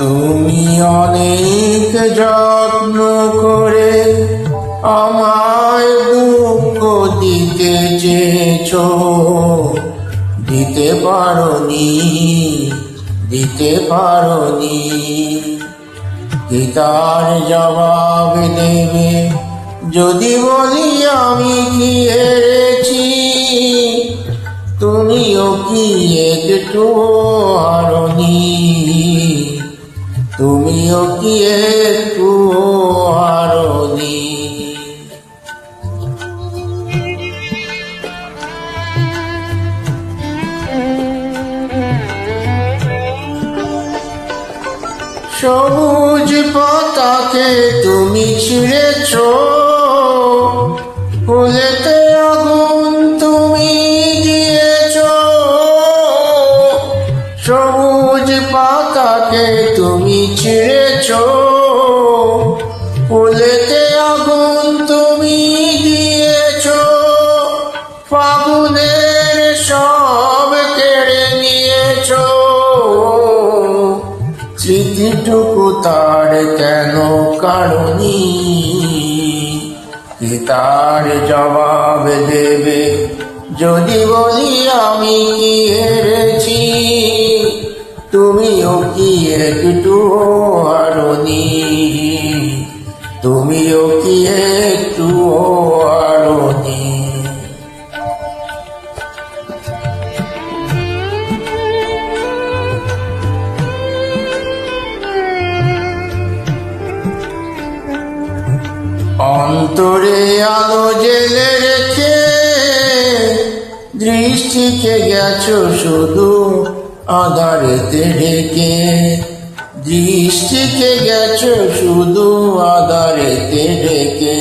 তুমি অনেক যত্ন করে আমায় দুঃখ দিতে চেয়েছ। দিতে পারনি দিতে পারনি। কি তার জবাব দেবে, যদি বলি আমি কি হেরেছি তুমিও কি একটু তুমিও একটু হারনি সবুজ পতাকে তুমি ছিঁড়েছ। পাতাকে তুমি ছিঁড়েছ ফুলেতে আগুন তুমি দিয়েছ। ফাগুনের সব কেড়ে নিয়েছ। স্মৃতিটুকু তার কেন কারণি? তার জবাব দেবে? যদি বলি আমি কি হেরেছি? একটু হারনি তুমিও কি একটু হারনি অন্তরে আলো জেলে রেখে দৃষ্টিকে গেছো শুধু আধারেতে ঢেকে। দৃষ্টিকে গেছো শুধু আধারেতে ঢেকে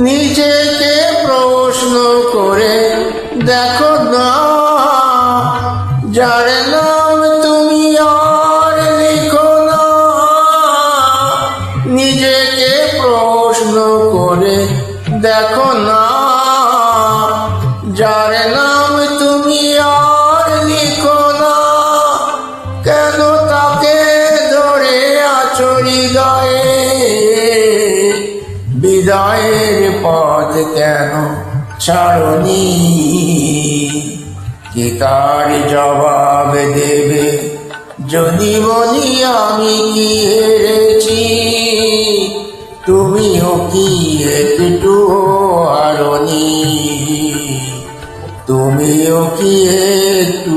নিজেকে প্রশ্ন করে দেখো না, যার নাম তুমি আর লিখো না। নিজেকে প্রশ্ন করে দেখো না গায়ে বিদায়ের পথ কেন ছাড়নি? কি তার জবাব দেবে? যদি বলি আমি কি হেরেছি? তুমিও কি একটু হারনি? তুমিও কি একটু